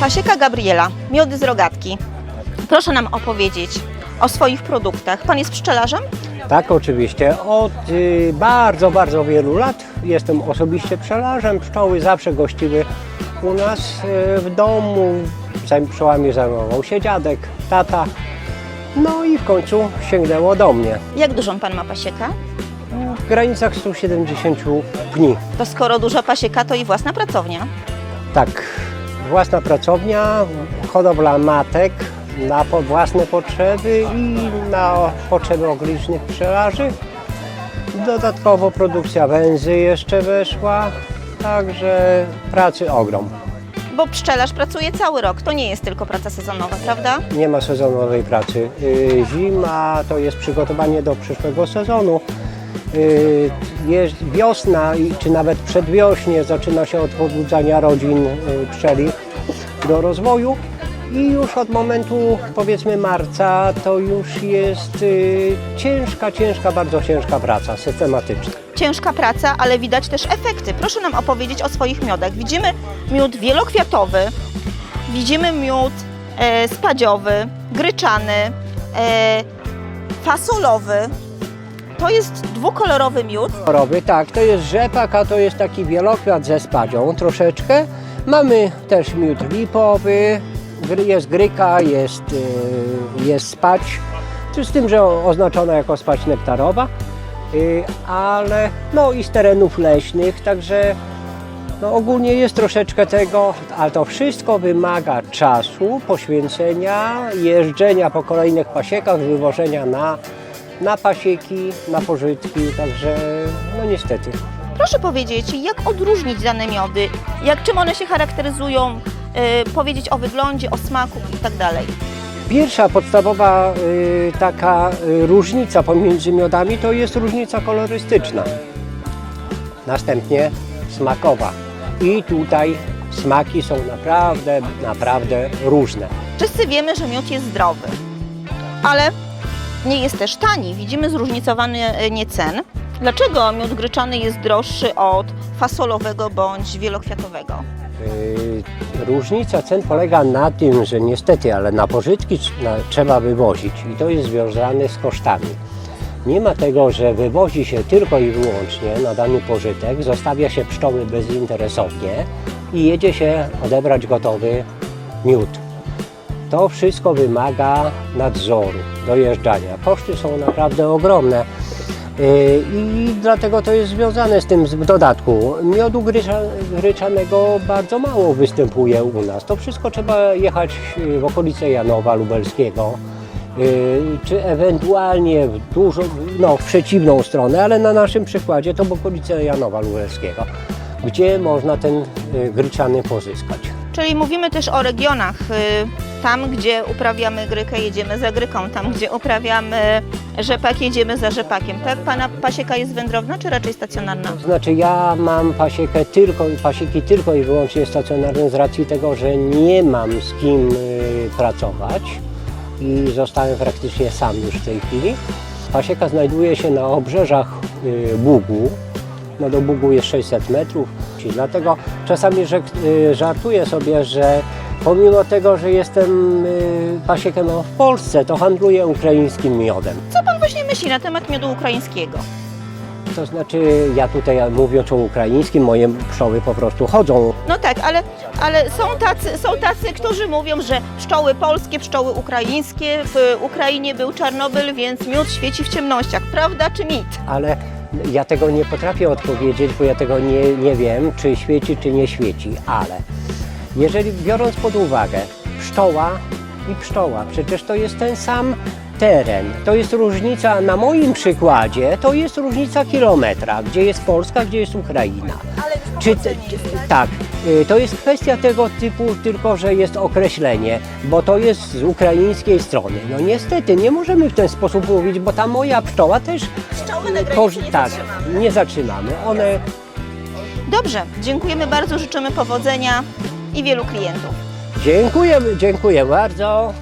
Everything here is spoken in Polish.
Pasieka Gabriela, miody z rogatki. Proszę nam opowiedzieć o swoich produktach. Pan jest pszczelarzem? Tak, oczywiście. Od y, bardzo, bardzo wielu lat jestem osobiście pszczelarzem. Pszczoły zawsze gościły u nas y, w domu. Zanim pszczołami zajmował się dziadek, tata. No i w końcu sięgnęło do mnie. Jak dużą pan ma pasiekę? W granicach 170 pni. To skoro duża pasieka, to i własna pracownia. Tak, własna pracownia, hodowla matek na po, własne potrzeby i na potrzeby okolicznych pszczelarzy. Dodatkowo produkcja węzy jeszcze weszła, także pracy ogrom. Bo pszczelarz pracuje cały rok, to nie jest tylko praca sezonowa, prawda? Nie ma sezonowej pracy. Yy, Zima to jest przygotowanie do przyszłego sezonu. Jest wiosna czy nawet przedwiośnie zaczyna się od pobudzania rodzin yy, pszczeli do rozwoju i już od momentu powiedzmy marca to już jest yy, ciężka, ciężka, bardzo ciężka praca systematyczna. Ciężka praca, ale widać też efekty. Proszę nam opowiedzieć o swoich miodach. Widzimy miód wielokwiatowy, widzimy miód e, spadziowy, gryczany, e, fasolowy. To jest dwukolorowy miód. kolorowy, tak, to jest rzepak, a to jest taki wielokwiat ze spadzią troszeczkę. Mamy też miód lipowy, jest gryka, jest, y, jest spać, z tym, że oznaczona jako spać nektarowa, y, ale no i z terenów leśnych, także no ogólnie jest troszeczkę tego, ale to wszystko wymaga czasu, poświęcenia, jeżdżenia po kolejnych pasiekach, wywożenia na, na pasieki, na pożytki, także no niestety. Proszę powiedzieć, jak odróżnić dane miody, jak, czym one się charakteryzują, powiedzieć o wyglądzie, o smaku i tak dalej. Pierwsza podstawowa y, taka y, różnica pomiędzy miodami to jest różnica kolorystyczna. Następnie smakowa. I tutaj smaki są naprawdę, naprawdę różne. Wszyscy wiemy, że miód jest zdrowy, ale nie jest też tani. Widzimy zróżnicowanie cen. Dlaczego miód gryczany jest droższy od fasolowego bądź wielokwiatowego? Y, Różnica cen polega na tym, że niestety, ale na pożytki trzeba wywozić i to jest związane z kosztami. Nie ma tego, że wywozi się tylko i wyłącznie na dany pożytek, zostawia się pszczoły bezinteresownie i jedzie się odebrać gotowy miód. To wszystko wymaga nadzoru, dojeżdżania. Koszty są naprawdę ogromne. Yy, I dlatego to jest związane z tym w dodatku. Miodu grycza, gryczanego bardzo mało występuje u nas. To wszystko trzeba jechać yy, w okolice Janowa Lubelskiego, yy, czy ewentualnie w dużo, no, w przeciwną stronę, ale na naszym przykładzie to w okolice Janowa Lubelskiego, gdzie można ten gryczany pozyskać. Czyli mówimy też o regionach. Tam, gdzie uprawiamy grykę, jedziemy za gryką. Tam, gdzie uprawiamy rzepak, jedziemy za rzepakiem. Tak? Pana pasieka jest wędrowna, czy raczej stacjonarna? Znaczy ja mam pasiekę tylko, pasieki tylko i wyłącznie stacjonarne z racji tego, że nie mam z kim y, pracować i zostałem praktycznie sam już w tej chwili. Pasieka znajduje się na obrzeżach y, Bugu. No do Bugu jest 600 metrów. Dlatego czasami że, y, żartuję sobie, że pomimo tego, że jestem y, pasiekę mam w Polsce, to handluję ukraińskim miodem. Co pan właśnie myśli na temat miodu ukraińskiego? To znaczy, ja tutaj mówiąc o ukraińskim, moje pszczoły po prostu chodzą. No tak, ale, ale są, tacy, są tacy, którzy mówią, że pszczoły polskie, pszczoły ukraińskie, w Ukrainie był Czarnobyl, więc miód świeci w ciemnościach. Prawda czy mit? Ale ja tego nie potrafię odpowiedzieć, bo ja tego nie, nie wiem, czy świeci, czy nie świeci. Ale jeżeli biorąc pod uwagę pszczoła i pszczoła, przecież to jest ten sam teren. To jest różnica, na moim przykładzie, to jest różnica kilometra, gdzie jest Polska, gdzie jest Ukraina. Ale Czy te, tak, y, to jest kwestia tego typu, tylko że jest określenie, bo to jest z ukraińskiej strony. No niestety nie możemy w ten sposób mówić, bo ta moja pszczoła też Pszczoły na granicy nie tak, zatrzymamy. nie zatrzymamy. One Dobrze, dziękujemy bardzo, życzymy powodzenia i wielu klientów. dziękuję, dziękuję bardzo.